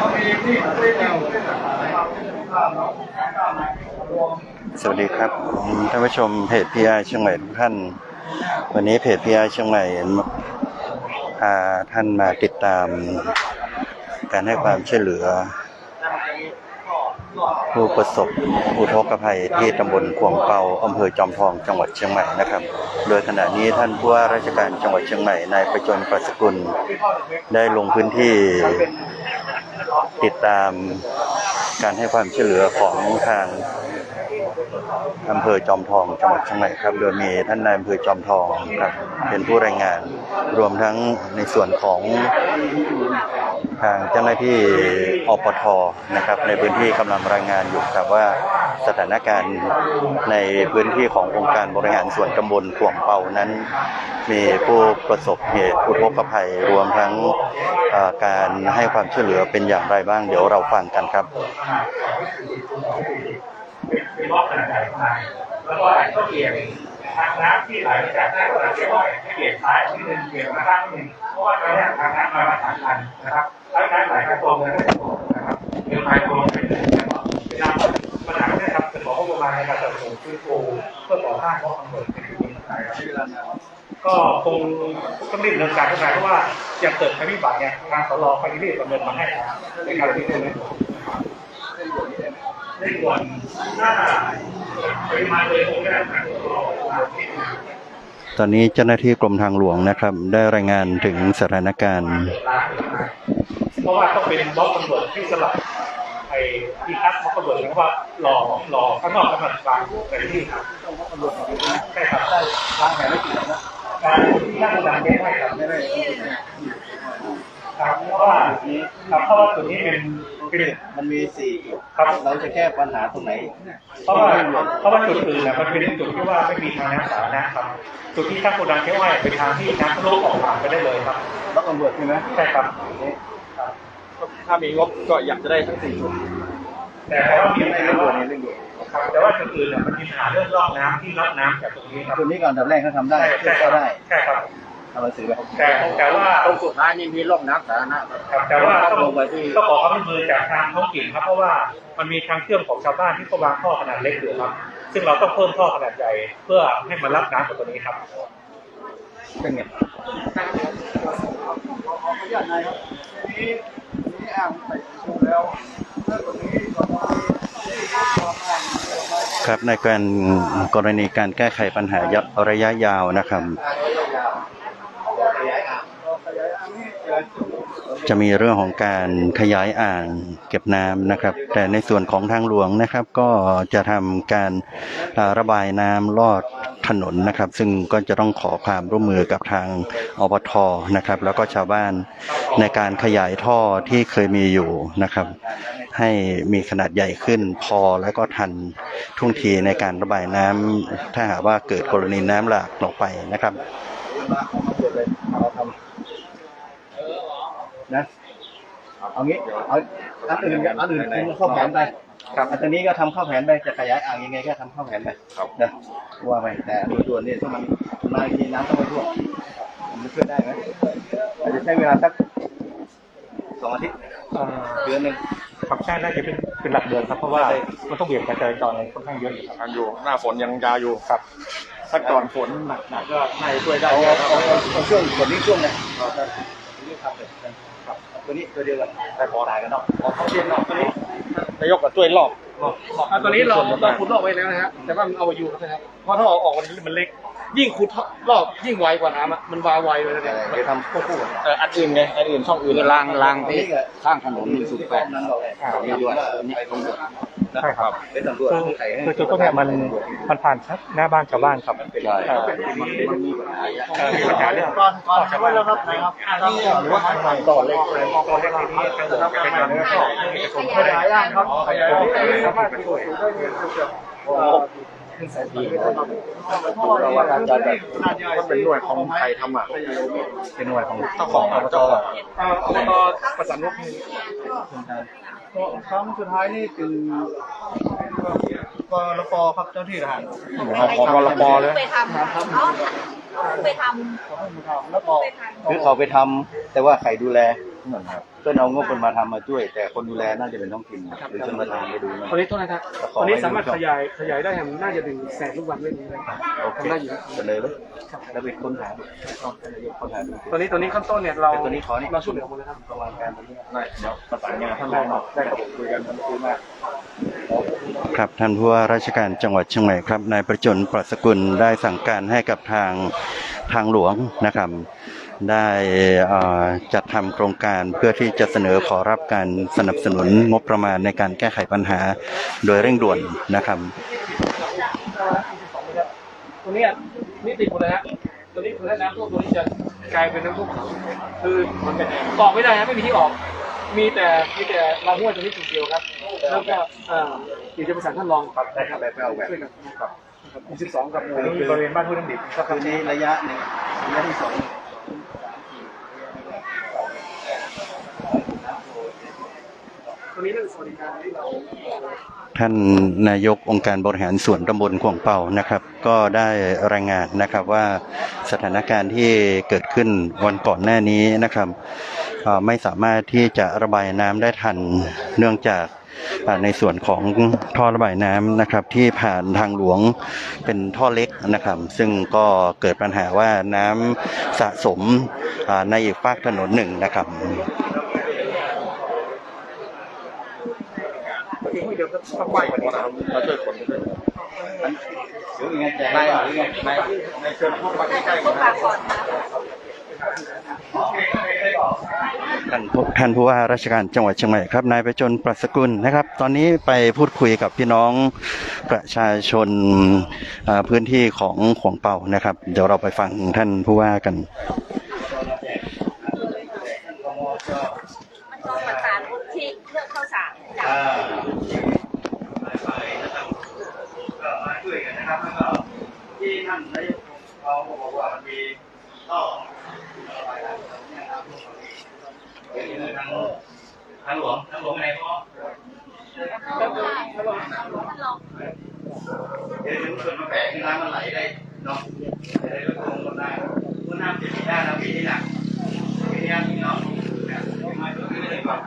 สวัสดีครับท่านผู้ชมเพจพีไอเชียงใหม่ทุกท่าน วันนี้เพจพีไอเชียงใหม่พาท่านมาติดตาม การให้ความช่วยเหลือ ผู้ประสบอุทกภัยที่ตำบลขวงเปาอำเภอจอมทองจังหวัดเชียงใหม่นะครับ โดยขณะนี้ท่านผู้ว่าราชการจังหวัดเชียงใหม่นายประจนประสกุลได้ลงพื้นที่ติดตามการให้ความช่วยเหลือของทางอำเภอจอมทองจังหวัดเชียงใหม่ครับ โดยมีท่านนายอำเภอจอมทองครับเป็นผู้รายงาน รวมทั้งในส่วนของ ทางเจ้าหน้าที่อปทนะครับ ในพื้นที่กำลังรายงานอยู่ครับว่าสถานการณ์ในพื้นที่ขององค์การบริหารส่วนตำบลขวงเปานั้น มีผู้ประสบเหตุอุทกภัยรวมทั้งการให้ความช่วยเหลือเป็นอย่างไรบ้าง เดี๋ยวเราฟังกันครับมีบล็อกขนเท่าวก็ก็เปลี่ยน ทางน้ำที่ไหลจากหน้ตลาดเชียงใหม่ให้เปลี่ยนซ้ายนิดนึงเปลี่ยนมาข้างนิดนึงเพราะว่าตอนนี้ทางน้ำมามาสามพันนะครับทางน้ำไหลกระตรงเลยนะครับเดี๋ยวไปตรงไปเลยนะครับเวลาปัญหาเนี่ยครับจะขอข้อมูลมาในการสนับสนุนฟื้นฟูเพื่อต่อต้านข้อกำหนดในพื้นที่ต่างๆก็คงต้องรีบดำเนินการเข้าไปเพราะว่าอย่างเกิดภัยพิบัติเนี่ยทางสรเขาจะรีบดำเนินมาให้ในการที่จะได้ได้ด่วนถ้าปริมาณเลยคงได้ทางสร ตอนนี้เจ้าหน้าที่กรมทางหลวงนะครับ ได้รายงานถึงสถานการณ์ เพราะว่าต้องเป็นบล็อกตำรวจที่สลับไอ้ที่คัดบล็อกตำรวจเพราะว่ารอรอข้างนอกกำลังกลางในที่ครับใช่ครับได้วางแผนไว้กี่นะการที่นั่งดังไม่ได้ครับไม่ได้ครับเพราะว่าครับเพราะว่าตัวนี้เป็น มันมีสี่จุดครับเราจะแก้ปัญหาตรงไหน เพราะว่าเพราะว่าจุดอื่นน่ะมันเป็นจุดที่ว่าไม่มีทางน้ำสาธารณะครับจุดที่ข้างโกดังแค่ว่าเป็นทางที่น้ำทะลุออกผ่านไปได้เลยครับแล้วตำรวจใช่ไหมใช่ครับถ้ามีงบก็อยากจะได้ทั้งสี่จุดแต่ว่ามีในปัญเรื่องหาด่วนว่านี้เรื่องด่วนครับแต่ว่าจุดอื่นเนี่ยมันมีปัญหาเรื่องร่องน้ำที่รับน้ำจากตรงนี้ครับจุดนี้ก่อนดับแรกเขาทำได้ใช่ช่วยใช่คก็รับได้ใช่ครับ ทำหนังสือไปแต่แต่ว่าตรงสุดท้ายนี่มีร่องน้ำสาธารณะครับแต่ว่าต้องลงไปที่ต้องขอความร่วมมือจากทางท้องถิ่นครับ เพราะว่ามันมีทางเชื่อมของชาวบ้านที่เขาวางท่อขนาดเล็กอยู่ครับ ซึ่งเราต้องเพิ่มท่อขนาดใหญ่เพื่อให้มันรับน้ำจากตัวนี้ครับเป็นไงครับในการกรณีการแก้ไขปัญหาระยะยาวนะครับ จะมีเรื่องของการขยายอ่างเก็บน้ำนะครับ แต่ในส่วนของทางหลวงนะครับ ก็จะทำการระบายน้ำลอดถนนนะครับ ซึ่งก็จะต้องขอความร่วมมือกับทางอบทนะครับ แล้วก็ชาวบ้านในการขยายท่อที่เคยมีอยู่นะครับ ให้มีขนาดใหญ่ขึ้นพอแล้วก็ทันทุ่งทีในการระบายน้ำถ้าหากว่าเกิดกรณีน้ำหลากลงไปนะครับ เราทำ นะเอางี้เอาอันอื่นอันอื่นคุณเข้าแผนไปครับอันนี้ก็ทำเข้าแผนไปจะขยายอ่างยังไงก็ทำเข้าแผนไปนะว่าไปแต่อันนี้ด่วนนี่ถ้ามันมาอีกทีน้ำต้องมาท่วมมันช่วยได้ไหมอาจจะใช้เวลาสักสองอาทิตย์เอ่อเดือนหนึ่งครับใช่น่าจะเป็นเป็นหลักเดือนครับเพราะว่ามันต้องเบี่ยงการจราจรในค่อนข้างเยอะอยู่ครับทางอยู่หน้าฝนยังยาวอยู่ครับถ้าก่อนฝนหนักๆก็น่าจะช่วยได้เอาเยเอาอะเอาเอาเอาช่วงส่วนนี้ช่วงเนี่ย เราจะรีบทำเลยครับตัวนี้ตัวเดียวกันแต่พอตายกันเนาะเขาเทียนออกตัวนี้นายกก็ช่วยรอบอ่าตอนนี้เราเราขุดลอกไว้แล้วนะฮะแต่ว่ามันเอาอยู่นะครับเพราะถ้าเอาออกวันนี้มันเล็ก ยิ่งขุดลอกยิ่งไวกว่าน้ำอะมันวาไวเลยนะเนี่ยเดี๋ยวทำควบคู่กันแต่อันอื่นไงอันอื่นช่องอื่นรางรางตรงนี้ก็ข้างถนนมีสุดแปดนั้นเราเลยมีด้วยนี่ตรงนี้ใช่ครับเป็นตำรวจคือไข่ให้คือจุดตรงเนี้ยมันมันผ่านชัดหน้าบ้านชาวบ้านครับใช่เอ่อมันมีปัญหาเอ่อมีปัญหาเรื่องก่อนก่อนชาวบ้านแล้วครับครับนี่หรือว่าก่อนเลยก่อนเรื่องนี้เป็นเป็นเรื่องของเอกชนขยายย่างครับขยายสามารถเเราว่าการจัดก็เป็นหน่วยของใครทำอะเป็นหน่วยของเจ้าของอบจอะอาอบตประสานงบครั้งสุดท้ายนี่คือกรปครับเจ้าที่ทหารของกรปเลยไปทำเนาไปทำแล้วก็คือเขาไปทำแต่ว่าใครดูแล เหมือนครับเพื่อนเอางบคนมาทำมาช่วย แต่คนดูแลน่าจะเป็นท้องถิ่นหรือชนประทานไปดูนะ ตอนนี้เท่าไหร่ครับตอนนี้สามารถขยายขยายได้ครับน่าจะถึงแสนลูกบาศก์เมตรเลยโอเคทำได้อยู่เสนอเลยแล้วไปค้นหาดูนายกค้นหาดู ตอนนี้ตอนนี้ขั้นต้นเนี่ยเราแต่ตัวนี้ขอนี่ เราช่วยเหลือหมดเลยครับ ประมาณการตรงนี้ได้เดี๋ยวประสานงานท่านรองหน่อยได้ครับผมคุยกันทันทีมาก ครับท่านผู้ว่าราชการจังหวัดเชียงใหม่ครับนายประจนปรัชกุลได้สั่งการให้กับทางทางหลวงนะครับ ได้เอ่อจัดทำโครงการเพื่อที่จะเสนอขอรับการสนับสนุนงบประมาณในการแก้ไขปัญหาโดยเร่งด่วนนะครับตัวเนี้ยนี่ติดหมดเลยฮะตัวนี้คือถ้าน้ำท่วมตัวนี้จะกลายเป็นน้ำท่วมขังคือมันเป็นออกไม่ได้ฮะไม่มีที่ออก มีแต่มีแต่ลำห้วยตัวนี้จุดเดียวครับ แล้วก็เอ่อเดี๋ยวจะประสานท่านรองครับได้ครับแบบเอาแบบช่วยกันครับสิบสองกับหมู่นี้บริเวณบ้านห้วยน้ำดิบครับคือนี้ระยะหนึ่งระยะที่สอง ตัวนี้เรื่องสวัสดิการที่เราท่านนายกองค์การบริหารส่วนตำบลขวงเป่านะครับ ก็ได้รายงานนะครับว่าสถานการณ์ที่เกิดขึ้นวันก่อนหน้านี้นะครับไม่สามารถที่จะระบายน้ำได้ทันเนื่องจากในส่วนของท่อระบายน้ำนะครับ ที่ผ่านทางหลวงเป็นท่อเล็กนะครับ ซึ่งก็เกิดปัญหาว่าน้ำสะสมในอีกฝากถนนหนึ่งนะครับ เดี๋ยวต้องไหวกว่านี้นะครับเราช่วยคนด้วยเดี๋ยวยังไงแจกนายหรือไงนายนายเชิญพวกมาใกล้ๆก่อนท่านผู้ท่านผู้ว่าราชการจังหวัดเชียงใหม่ครับนายประจนปรัชกุลนะครับ ตอนนี้ไปพูดคุยกับพี่น้องประชาชนพื้นที่ของขวงเป่านะครับ เดี๋ยวเราไปฟังท่านผู้ว่ากันมันต้องประสานที่เรื่องข้าวสารจาก อ่า ก็มาช่วยกันนะครับแล้วก็ ท่านนายกเราบอกว่ามันมีท่อระบายน้ำเนี่ยครับเดี๋ยวนี้ทางทางหลวงทางหลวงไหนก็ท่านรองเดี๋ยวถึงส่วนมาแปะที่น้ำมันไหลได้เนาะจะได้ลดลงลดได้เมื่อน้ำจะมีได้เรามีที่หนักมีที่หนักเนาะเนี่ยมาดูที่นี่ก่อน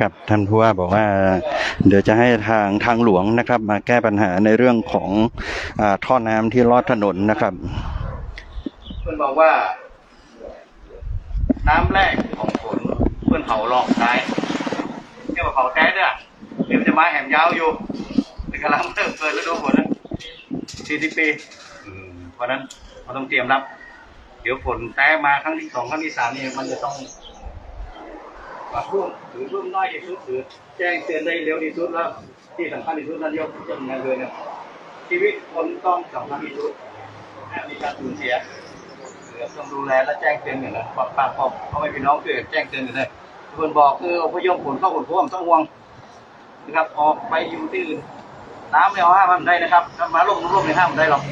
ครับท่านผู้ว่าบอกว่าเดี๋ยวจะให้ทางทางหลวงนะครับ มาแก้ปัญหาในเรื่องของอท่อน้ำที่ลอดถนนนะครับเพื่อนบอกว่า น้ำแรกของฝนเพื่อนเผาหลอกท้เนี่ยว่าเผาแท้เด้อเดี๋ยวจะมาแหมยาวอยู่ถึงกำลังเพิ่มเกินฤดูฝนนะสี่สิบปีเพราะนั้นเราต้องเตรียมรับ เดี๋ยวฝนแท้มาครั้งที่สองครั้งที่สามนี่มันจะต้อง ปรับร่วมหรือร่วมน้อยที่สุดหรือแจ้งเตือนได้เร็วที่สุดแล้ว ที่สำคัญที่สุดนายกจะงานเลยเนี่ยชีวิตคนต้องสำคัญที่สุดนะมีการสูญเสียเรือต้องดูแลและแจ้งเตือนกันนะปากปากพอพ่อแม่พี่น้องช่วยกันแจ้งเตือนกันเลยเพื่อนบอกคืออพยพผลเข้าผลท่วมต้องห่วงนะครับออกไปอยู่ที่อื่นน้ำเนี่เอาห้ามมันได้นะครับมาล่มล่มในห้ามมันได้หรอก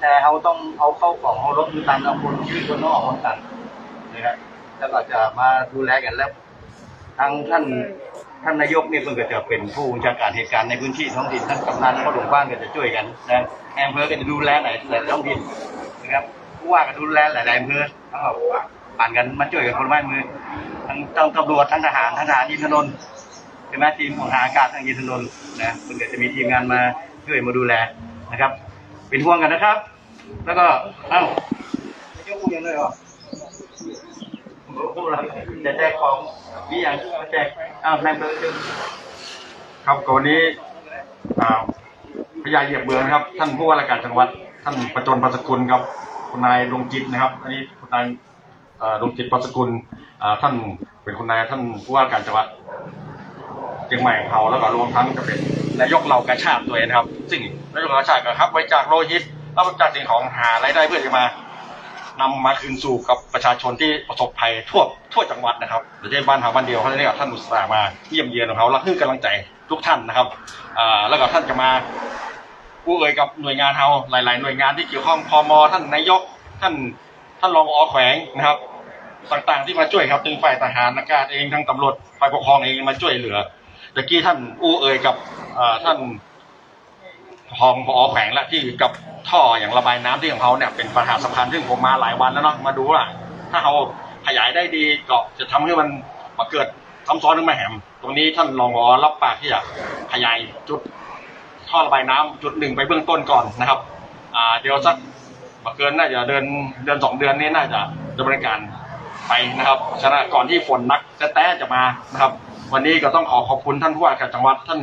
แต่เราต้องเอาเข้าของเอารถมือตันเอาคนชีวิตคนนอกคนตัน แล้วก็จะมาดูแลกันแล้วทางท่านท่านนายกเนี่ยเพิ่งก็จะเป็นผู้บัญชาการเหตุการณ์ในพื้นที่ท้องถิ่นท่านกำนันก็หลวงบ้านก็จะช่วยกันนะแอมเภอก็จะดูแลไหนแต่ละท้องถิ่นนะครับผู้ว่าก็ดูแลหลายๆอำเภอทั้งเราผ่านกันมาช่วยกันคนละไม้มือทั้งทั้งตำรวจทั้งทหารทั้งทหารยินถนนใช่ไหมทีมของทหารอากาศทั้งยินถนนนะมันก็จะมีทีมงานมาช่วยมาดูแลนะครับ เป็นห่วงกันนะครับ แล้วก็เอ้ายกมือยัง เลยเรอจะแจกของมีอย่างมาแจกอ้าวนายอเภอเชิญครับก่อนนี้อ่าพญาเหยียบเบืองครับ ท่านผู้ว่าราชการจังหวัด ท่านประจนพัสกุลครับ คุณนายดวงจิตนะครับ อันนี้คุณนายดวงจิตพัสกุลท่านเป็นคุณนายท่านผู้ว่าราชการจังหวัดเชียงใหม่ของเขาแล้วก็รวมทั้งจะเป็นนายกเหล่ากาชาติตัวเองนะครับ ซึ่งนายกเหล่ากาชาติก็ครับบริจาคโลหิตรับบริจาคสิ่งของหารายได้เพื่อจะมา นำมาคืนสู่กับประชาชนที่ประสบภัยทั่วทั่วจังหวัดนะครับไม่ใช่บ้านหาบ้านเดียวเขาจะเรียกว่าท่านอุตสาห์มาเยี่ยมเยียนของเขาและให้กำลังใจทุกท่านนะครับแล้วก็ท่านจะมาผู้เอ่ยกับหน่วยงานเราหลาย ๆ หน่วยงานที่เกี่ยวข้องพมท่านนายกท่านท่านรองอแขวงนะครับ ต่างๆที่มาช่วยครับถึงฝ่ายทหารอากาศเองทั้งตำรวจฝ่ายปกครองเองมาช่วยเหลือตะกี้ท่านอู้เอ่ยกับท่าน รองพอแขวงและที่กับท่ออย่างระบายน้ำที่ของเขาเนี่ยเป็นปัญหาสำคัญซึ่งผมมาหลายวันแล้วเนาะมาดูว่าถ้าเขาพยายได้ดีก็จะทำให้มันมาเกิดซ้ำซ้อนขึ้นมาแหมตรงนี้ท่านรองอรับปากที่จะขยายจุดท่อระบายน้ำจุดหนึ่งไปเบื้องต้นก่อนนะครับอ่าเดี๋ยวสักมาเกินน่าจะเดือนเดือนสองเดือนนี้น่าจะดำเนินการไปนะครับฉะนั้นก่อนที่ฝนนักแต้จะมานะครับ วันนี้ก็ต้องขอขอบคุณท่านผู้ว่าการจังหวัดท่าน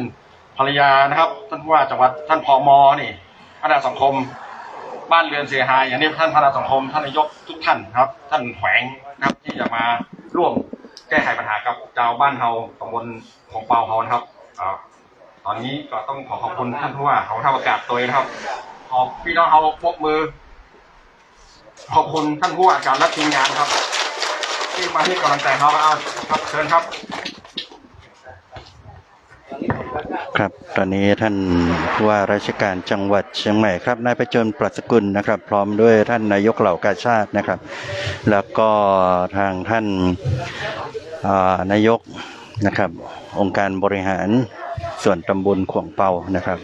ภรรยานะครับ ท่านผู้ว่าจังหวัดท่านพมนี่พัฒนาสังคม บ้านเรือนเสียหายอย่างนี้ท่านพัฒนาสังคม ท่านนายกทุกท่านครับ ท่านแขวงนะครับที่จะมาร่วมแก้ไขปัญหากับชาวบ้านเฮาตำบลของเปาเฮานะครับอตอนนี้ก็ต้องขอขอบคุณท่านผู้ว่าของท่าอากาศตัวเองนะครับขอบพี่น้องเฮาปรบมือ ขอบคุณท่านผู้ว่าการและทีมงานครับ ที่มาให้กำลังใจเขาครับเชิญครับ ครับ ตอนนี้ท่านผู้ว่าราชการจังหวัดเชียงใหม่ครับ นายประจนปรัชกุลนะครับ พร้อมด้วยท่านนายกเหล่ากาชาตินะครับ แล้วก็ทางท่านานายกนะครับ องค์การบริหารส่วนตำบลขวงเปานะครับ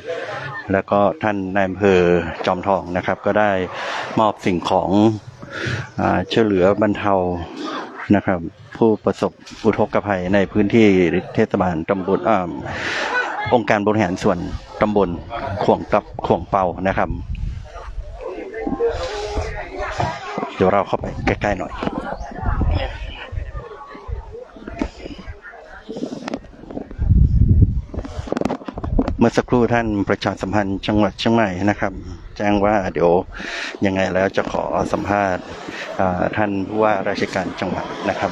แล้วก็ท่านนายอำเภอจอมทองนะครับ ก็ได้มอบสิ่งของอช่วยเหลือบรรเทานะครับ ผู้ประสบอุทกภัยในพื้นที่เทศบาลตำบลอ่า องค์การบริหารส่วนตำบลขวงกับขวงเปานะครับ เดี๋ยวเราเข้าไปใกล้ๆหน่อย เมื่อสักครู่ท่านประชาสัมพันธ์จังหวัดเชียงใหม่นะครับ แจ้งว่าเดี๋ยวยังไงแล้วจะขอสัมภาษณ์ท่านผู้ว่าราชการจังหวัดนะครับ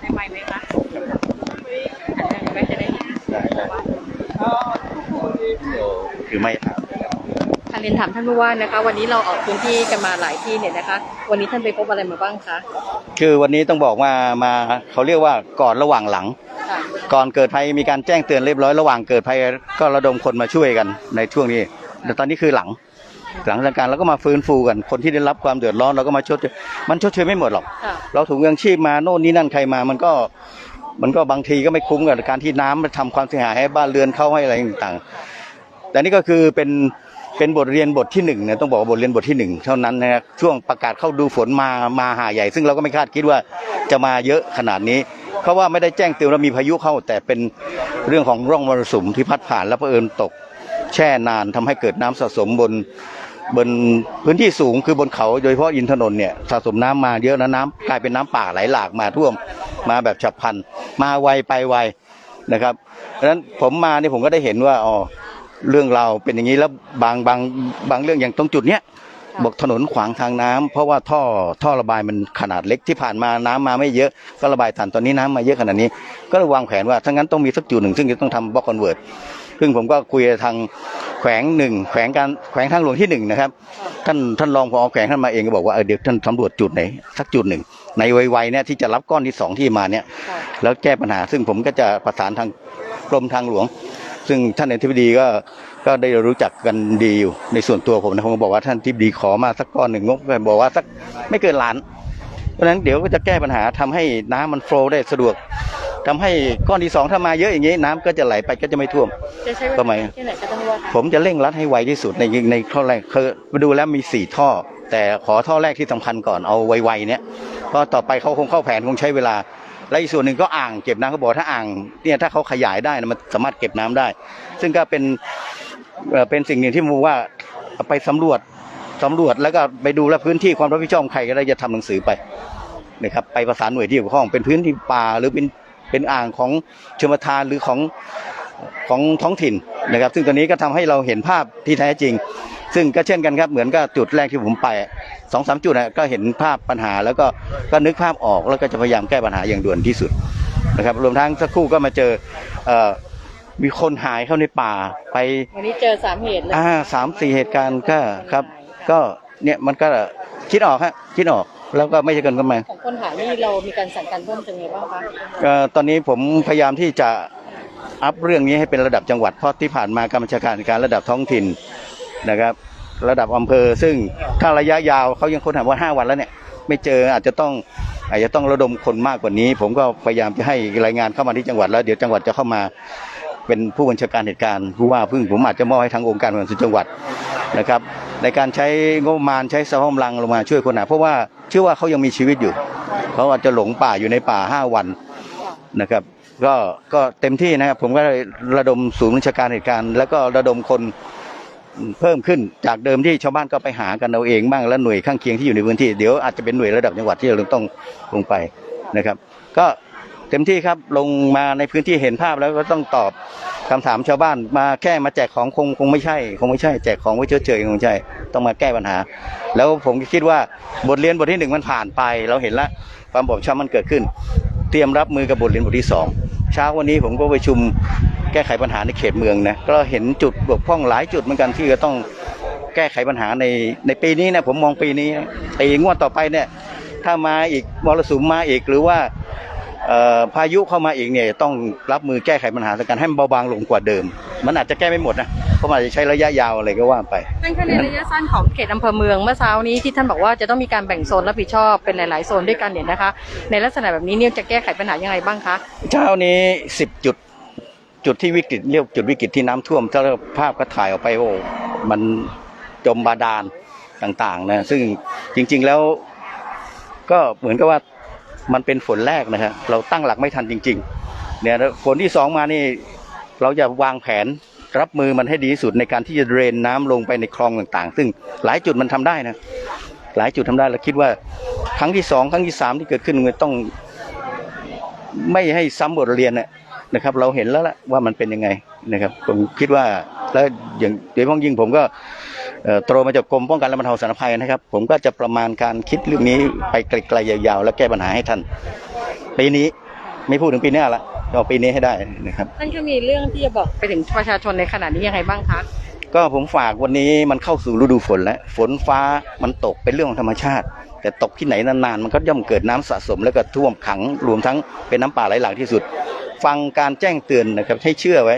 ได้ไหมไหมคะไม่จะได้ ได้ได้ คือไม่ถามค่ะเรียนถามท่านผู้ว่านะคะ วันนี้เราออกพื้นที่กันมาหลายที่เนี่ยนะคะ วันนี้ท่านไปพบอะไรมาบ้างคะคือวันนี้ต้องบอกว่ามาเขาเรียกว่าก่อนระหว่างหลัง ค่ะก่อนเกิดภัยมีการแจ้งเตือนเรียบร้อยระหว่างเกิดภัยก็ระดมคนมาช่วยกันในช่วงนี้แต่ตอนนี้คือหลัง หลังจากการเราก็มาฟื้นฟูกันคนที่ได้รับความเดือดร้อนเราก็มาชดเชยมันชดเชยไม่หมดหรอก ค่ะเราถุงยังชีพมาโน่นนี่นั่นใครมามันก็มันก็บางทีก็ไม่คุ้มกับการที่น้ำมันทำความเสียหายให้บ้านเรือนเข้าให้อะไรต่างๆ แต่นี่ก็คือเป็นเป็นบทเรียนบทที่หนึ่งเนะต้องบอกว่าบทเรียนบทที่หนึ่งเท่านั้นนะครับช่วงประกาศเข้าดูฝนมามาหาใหญ่ ซึ่งเราก็ไม่คาดคิดว่าจะมาเยอะขนาดนี้ เพราะว่าไม่ได้แจ้งเตือนว่ามีพายุเข้า แต่เป็นเรื่องของร่องมรสุมที่พัดผ่านแล้วเผอิญตกแช่นานทำให้เกิดน้ำสะสมบนบนพื้นที่สูงคือบนเขาโดยเฉพาะอินทนนท์เนี่ยสะสมน้ำมาเยอะนะน้ำกลายเป็นน้ำป่าไหลหลากมาท่วมมาแบบฉับพลันมาไวไปไวนะครับเพราะฉะนั้นผมมาเนี่ยผมก็ได้เห็นว่าอ๋อ เรื่องราวเป็นอย่างนี้แล้วบางบางบางเรื่องอย่างตรงจุดเนี้ยบอกถนนขวางทางน้ำเพราะว่าท่อท่อระบายมันขนาดเล็กที่ผ่านมาน้ำมาไม่เยอะก็ระบายทันตอนนี้น้ำมาเยอะขนาดนี้ ก็เลยวางแผนว่าถ้างั้นต้องมีสักจุดหนึ่งซึ่งจะต้องทำบล็อกคอนเวิร์ตซึ่งผมก็คุยกับทางแขวงหนึ่งแขวงการแขวงทางหลวงที่หนึ่งนะครับท่านท่านรองพอแขวงท่านมาเองก็บอกว่าเออเดี๋ยวท่านสำรวจจุดไหนสักจุดหนึ่งในไวๆเนี่ยที่จะรับก้อนที่สองที่มาเนี่ยค่ะแล้วแก้ปัญหา ซึ่งผมก็จะประสานทางกรมทางหลวง ซึ่งท่านอธิบดีก็ก็ได้รู้จักกันดีอยู่ในส่วนตัวผมนะผมก็บอกว่าท่านอธิบดีขอมาสักก้อนหนึ่งงบก็บอกว่าสักไม่เกินล้าน เพราะฉะนั้นเดี๋ยวก็จะแก้ปัญหาทำให้น้ำมันโฟลว์ได้สะดวกทำให้ก้อนที่สองถ้ามาเยอะอย่างนี้น้ำก็จะไหลไปก็จะไม่ท่วมจะใช้เวก็ลาไม่ที่ไหนคะท่านผู้ว่าคะผมจะเร่งรัดให้ไวที่สุดในในข้อแรกคือไปดูแล้วมีสี่ท่อ แต่ขอท่อแรกที่สำคัญก่อนเอาไวๆเนี่ยเพราะต่อไปเขาคงเข้าแผนคงใช้เวลา และอีกส่วนหนึ่งก็อ่างเก็บน้ำเขาบอกถ้าอ่างเนี่ยถ้าเขาขยายได้นะมันสามารถเก็บน้ำได้ ซึ่งก็เป็นเป็นสิ่งหนึ่งที่ผมว่าไปสำรวจสำรวจแล้วก็ไปดูแลพื้นที่ความรับผิดชอบใครก็ได้จะทำหนังสือไปนะครับไปประสานหน่วยที่เกี่ยวข้องเป็นพื้นที่ป่าหรือเป็นเป็นอ่างของชมทานหรือของของท้องถิ่นนะครับ ซึ่งตอนนี้ก็ทำให้เราเห็นภาพที่แท้จริง ซึ่งก็เช่นกันครับเหมือนกับจุดแรกที่ผมไปสองสามจุดนะก็เห็นภาพปัญหาแล้วก็ก็นึกภาพออกแล้วก็จะพยายามแก้ปัญหาอย่างด่วนที่สุดนะครับรวมทั้งสักครู่ก็มาเจอเอ่อมีคนหายเข้าในป่าไปวันนี้เจอสามเหตุเลยอ่าสามสี่เหตุการณ์ก็ครับ ก็เนี่ยมันก็คิดออกฮะคิดออกแล้วก็ไม่ใช่เกินก็มาของคนหายนี่เรามีการสั่งการเพิ่มเติมยังไงบ้างคะเอ่อตอนนี้ผมพยายามที่จะอัพเรื่องนี้ให้เป็นระดับจังหวัดเพราะที่ผ่านมาการบัญชาการการระดับท้องถิ่น นะครับ ระดับอำเภอ ซึ่งถ้าระยะยาวเขายังค้นหาว่าห้าวันแล้วเนี่ย ไม่เจออาจจะต้องอาจจะต้องระดมคนมากกว่านี้ ผมก็พยายามจะให้รายงานเข้ามาที่จังหวัดแล้ว เดี๋ยวจังหวัดจะเข้ามาเป็นผู้บัญชาการเหตุการณ์ผู้ว่าพึ่งผมอาจจะมอบให้ทางองค์การบริหารส่วนจังหวัดนะครับ ในการใช้งบประมาณใช้สภาพกำลังลงมาช่วยคนหาเพราะว่าเชื่อว่าเขายังมีชีวิตอยู่เขาอาจจะหลงป่าอยู่ในป่าห้าวันนะครับ ก็ก็เต็มที่นะครับผมก็ระดมศูนย์บัญชาการเหตุการณ์ แล้วก็ระดมคน เพิ่มขึ้นจากเดิมที่ชาวบ้านก็ไปหากันเอาเองบ้างแล้วหน่วยข้างเคียงที่อยู่ในพื้นที่เดี๋ยวอาจจะเป็นหน่วยระดับจังหวัดที่เราต้องลงไปนะครับ ก็เต็มที่ครับลงมาในพื้นที่เห็นภาพแล้วก็ต้องตอบคำถามชาวบ้านมาแค่มาแจกของคงคงไม่ใช่ คงไม่ใช่แจกของไว้เฉยๆคงไม่ใช่ ต้องมาแก้ปัญหา แล้วผมคิดว่าบทเรียนบทที่หนึ่งมันผ่านไป เราเห็นแล้วความบอบช้ำมันเกิดขึ้น ตรียมรับมือกับบทเรียนบทที่สองเช้าวันนี้ผมก็ประชุมแก้ไขปัญหาในเขตเมืองนะก็เห็นจุดบกพร่องหลายจุดเหมือนกันที่จะต้องแก้ไขปัญหาในในปีนี้นะผมมองปีนี้ปีงวดต่อไปเนี่ยถ้ามาอีกมรสุมมาอีกหรือว่าพายุเข้ามาอีกเนี่ยต้องรับมือแก้ไขปัญหาสถานการให้มันเบาบางลงกว่าเดิม มันอาจจะแก้ไม่หมดนะ เพราะมันอาจจะใช้ระยะยาวอะไรก็ว่าไปท่านคะในระยะสั้นของเขตอำเภอเมืองเมื่อเช้านี้ที่ท่านบอกว่าจะต้องมีการแบ่งโซนรับผิดชอบเป็นหลาย ๆ โซนด้วยกันเนี่ยนะคะ ในลักษณะแบบนี้เนี่ยจะแก้ไขปัญหายังไงบ้างคะเช้านี้สิบจุดจุดที่วิกฤตเรียกจุดวิกฤตที่น้ำท่วมถ้าเราภาพก็ถ่ายออกไปโอ้มันจมบาดาลต่างๆนะซึ่งจริง ๆแล้วก็เหมือนกับว่ามันเป็นฝนแรกนะครับเราตั้งหลักไม่ทันจริง ๆ เนี่ยแล้วฝนที่สองมานี่เราจะวางแผน รับมือมันให้ดีที่สุดในการที่จะเดรนน้ำลงไปในคลองต่างๆ ซึ่งหลายจุดมันทำได้นะหลายจุดทำได้แล้วคิดว่าครั้งที่สองครั้งที่สามที่เกิดขึ้นมันต้อง ไม่ให้ซ้ำบทเรียนน่ะนะครับ เราเห็นแล้วล่ะว่ามันเป็นยังไงนะครับ ผมคิดว่าแล้วอย่างโดยเฉพาะยิ่งผมก็โตมาจากกรมป้องกันและบรรเทาสาธารณภัยนะครับ ผมก็จะประมาณการคิดเรื่องนี้ไปไกลๆยาวๆ แล้วแก้ปัญหาให้ทันปีนี้ไม่พูดถึงปีหน้าละ เอาปีนี้ให้ได้นะครับ ท่านก็มีเรื่องที่จะบอกไปถึงประชาชนในขณะนี้ยังไงบ้างคะก็ผมฝากวันนี้มันเข้าสู่ฤดูฝนแล้ว ฝนฟ้ามันตกเป็นเรื่องของธรรมชาติ แต่ตกที่ไหนนานๆ มันก็ย่อมเกิดน้ำสะสมแล้วก็ท่วมขังรวมทั้งเป็นน้ำป่าไหลหลากที่สุด ฟังการแจ้งเตือนนะครับให้เชื่อไว้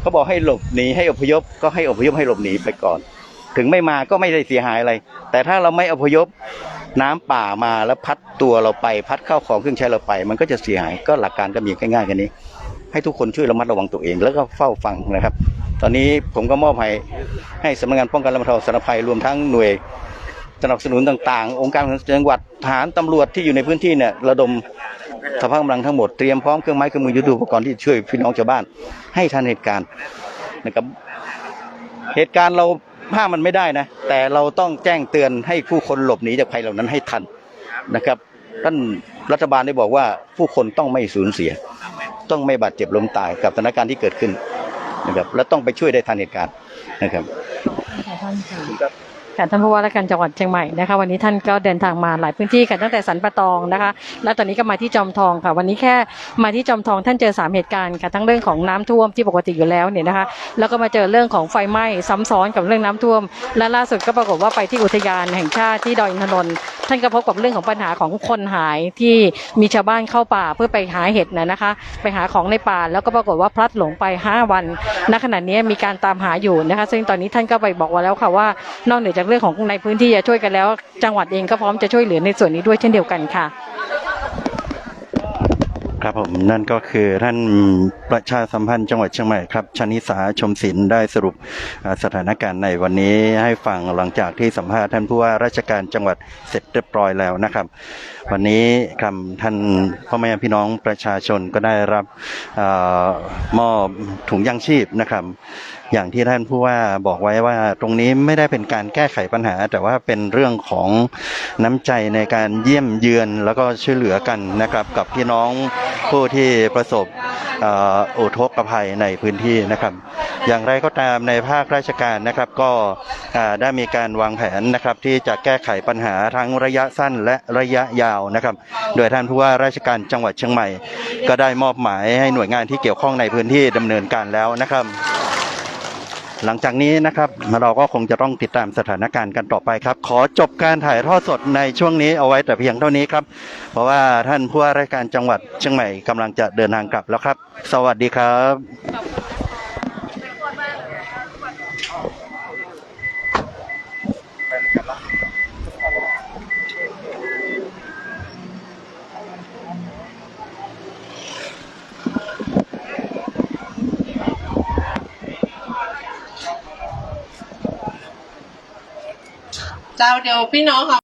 เขาบอกให้หลบหนีให้อพยพก็ให้อพยพให้หลบหนีไปก่อน ถึงไม่มาก็ไม่ได้เสียหายอะไร แต่ถ้าเราไม่อพยพ น้ำป่ามาแล้วพัดตัวเราไปพัดเข้าของเครื่องใช้เราไป มันก็จะเสียหายก็หลักการก็มีง่ายๆกันนี้ ให้ทุกคนช่วยระมัดระวังตัวเอง แล้วก็เฝ้าฟังนะครับ ตอนนี้ผมก็มอบให้ให้สำนักงานป้องกันและบรรเทาสาธารณภัยรวมทั้งหน่วยสนับสนุนต่างๆ องค์การบริหารส่วนจังหวัดทหารตำรวจที่อยู่ในพื้นที่เนี่ยระดมสภาพกำลังทั้งหมดเตรียมพร้อมเครื่องไม้เครื่องมือยุทโธปกรณ์ที่ช่วยพี่น้องชาวบ้านให้ทันเหตุการณ์นะครับเหตุการณ์เรา ห้ามมันไม่ได้นะ แต่เราต้องแจ้งเตือนให้ผู้คนหลบหนีจากภัยเหล่านั้นให้ทันนะครับท่านรัฐบาลได้บอกว่าผู้คนต้องไม่สูญเสีย ต้องไม่บาดเจ็บล้มตายกับสถานการณ์ที่เกิดขึ้นนะครับและต้องไปช่วยได้ทันเหตุการณ์นะครับ ค่ะท่านผู้ว่าราชการจังหวัดเชียงใหม่นะคะวันนี้ท่านก็เดินทางมาหลายพื้นที่ค่ะตั้งแต่สันปะตองนะคะ แล้วตอนนี้ก็มาที่จอมทองค่ะ วันนี้แค่มาที่จอมทองท่านเจอสามเหตุการณ์ค่ะทั้งเรื่องของน้ำท่วมที่ปกติอยู่แล้วเนี่ยนะคะ แล้วก็มาเจอเรื่องของไฟไหม้ซ้ำซ้อนกับเรื่องน้ำท่วม และล่าสุดก็ปรากฏว่าไปที่อุทยานแห่งชาติที่ดอยอินทนนท์ท่านก็พบกับเรื่องของปัญหาของคนหายที่มีชาวบ้านเข้าป่าเพื่อไปหาเห็ดนะนะคะ ไปหาของในป่าแล้วก็ปรากฏว่าพลัดหลงไป 5 วันณขณะนี้มีการตามหาอยู่นะคะ ซึ่งตอนนี้ท่านก็ไปบอกว่าแล้วค่ะว่านอกเหนือจากเรื่องของในพื้นที่จะช่วยกันแล้ว จังหวัดเองก็พร้อมจะช่วยเหลือในส่วนนี้ด้วยเช่นเดียวกันค่ะ ครับผมนั่นก็คือท่านประชาสัมพันธ์จังหวัดเชียงใหม่ครับชนิสาชมศิลป์ได้สรุปสถานการณ์ในวันนี้ให้ฟังหลังจากที่สัมภาษณ์ท่านผู้ว่าราชการจังหวัดเสร็จเรียบร้อยแล้วนะครับ วันนี้ครับท่านพ่อแม่พี่น้องประชาชนก็ได้รับอมอบถุงยางชีพนะครับ อย่างที่ท่านผู้ว่าบอกไว้ว่าตรงนี้ไม่ได้เป็นการแก้ไขปัญหา แต่ว่าเป็นเรื่องของน้ำใจในการเยี่ยมเยือนแล้วก็ช่วยเหลือกันนะครับกับพี่น้องผู้ที่ประสบอุทกภัยในพื้นที่นะครับ อย่างไรก็ตามในภาคราชการนะครับก็ได้มีการวางแผนนะครับที่จะแก้ไขปัญหาทั้งระยะสั้นและระยะยาวนะครับ โดยท่านผู้ว่าราชการจังหวัดเชียงใหม่ ก็ได้มอบหมายให้หน่วยงานที่เกี่ยวข้องในพื้นที่ดำเนินการแล้วนะครับ หลังจากนี้นะครับเราก็คงจะต้องติดตามสถานการณ์กันต่อไปครับ ขอจบการถ่ายทอดสดในช่วงนี้เอาไว้แต่เพียงเท่านี้ครับ เพราะว่าท่านผู้ว่าราชการจังหวัดเชียงใหม่กำลังจะเดินทางกลับแล้วครับ สวัสดีครับ เจ้าเดี๋ยวพี่น้องค่ะ